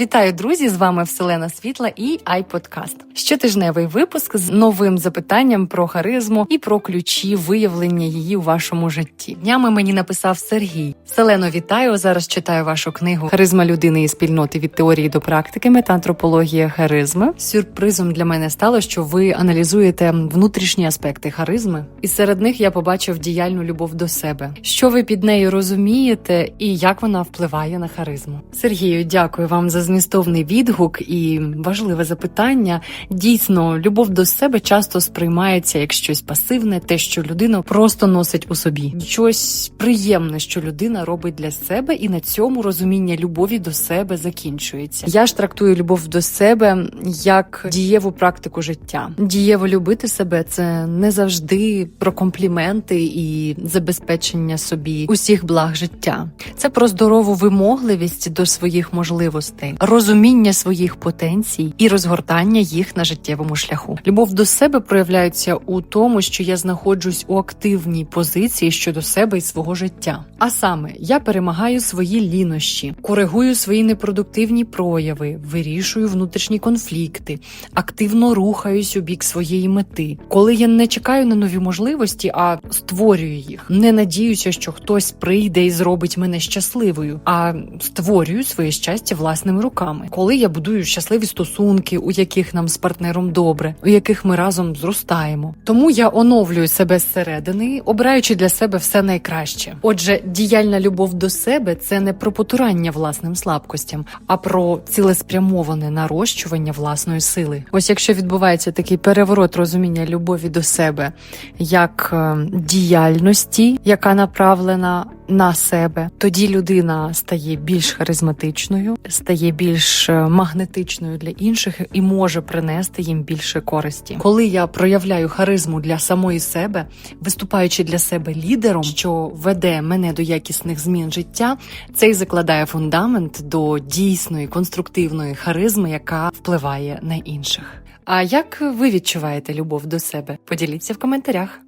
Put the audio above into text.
Вітаю, друзі! З вами Вселена Світла і iPodcast. Щотижневий випуск з новим запитанням про харизму і про ключі виявлення її у вашому житті. Днями мені написав Сергій. Селено, вітаю! Зараз читаю вашу книгу Харизма людини і спільноти від теорії до практики, метаантропологія харизми. Сюрпризом для мене стало, що ви аналізуєте внутрішні аспекти харизми, і серед них я побачив діяльну любов до себе. Що ви під нею розумієте, і як вона впливає на харизму? Сергію, дякую вам за змістовний відгук і важливе запитання. Дійсно, любов до себе часто сприймається як щось пасивне, те, що людина просто носить у собі, щось приємне, що людина робить для себе, і на цьому розуміння любові до себе закінчується. Я ж трактую любов до себе як дієву практику життя. Дієво любити себе це не завжди про компліменти і забезпечення собі усіх благ життя. Це про здорову вимогливість до своїх можливостей, розуміння своїх потенцій і розгортання їх на життєвому шляху. Любов до себе проявляється у тому, що я знаходжусь у активній позиції щодо себе і свого життя. А саме я перемагаю свої лінощі, коригую свої непродуктивні прояви, вирішую внутрішні конфлікти, активно рухаюсь у бік своєї мети. Коли я не чекаю на нові можливості, а створюю їх, не надіюся, що хтось прийде і зробить мене щасливою, а створюю своє щастя власними руками. Коли я будую щасливі стосунки, у яких нам з партнером добре, у яких ми разом зростаємо. Тому я оновлюю себе зсередини, обираючи для себе все найкраще. Отже, діяльна любов до себе це не про потурання власним слабкостям, а про цілеспрямоване нарощування власної сили. Ось якщо відбувається такий переворот розуміння любові до себе як е, діяльності, яка направлена на себе, тоді людина стає більш харизматичною, стає більш е, магнетичною для інших і може принести їм більше користі. Коли я проявляю харизму для самої себе, виступаючи для себе лідером, що веде мене до якісних змін життя, це й закладає фундамент до дійсної конструктивної харизми, яка впливає на інших. А як ви відчуваєте любов до себе? Поділіться в коментарях.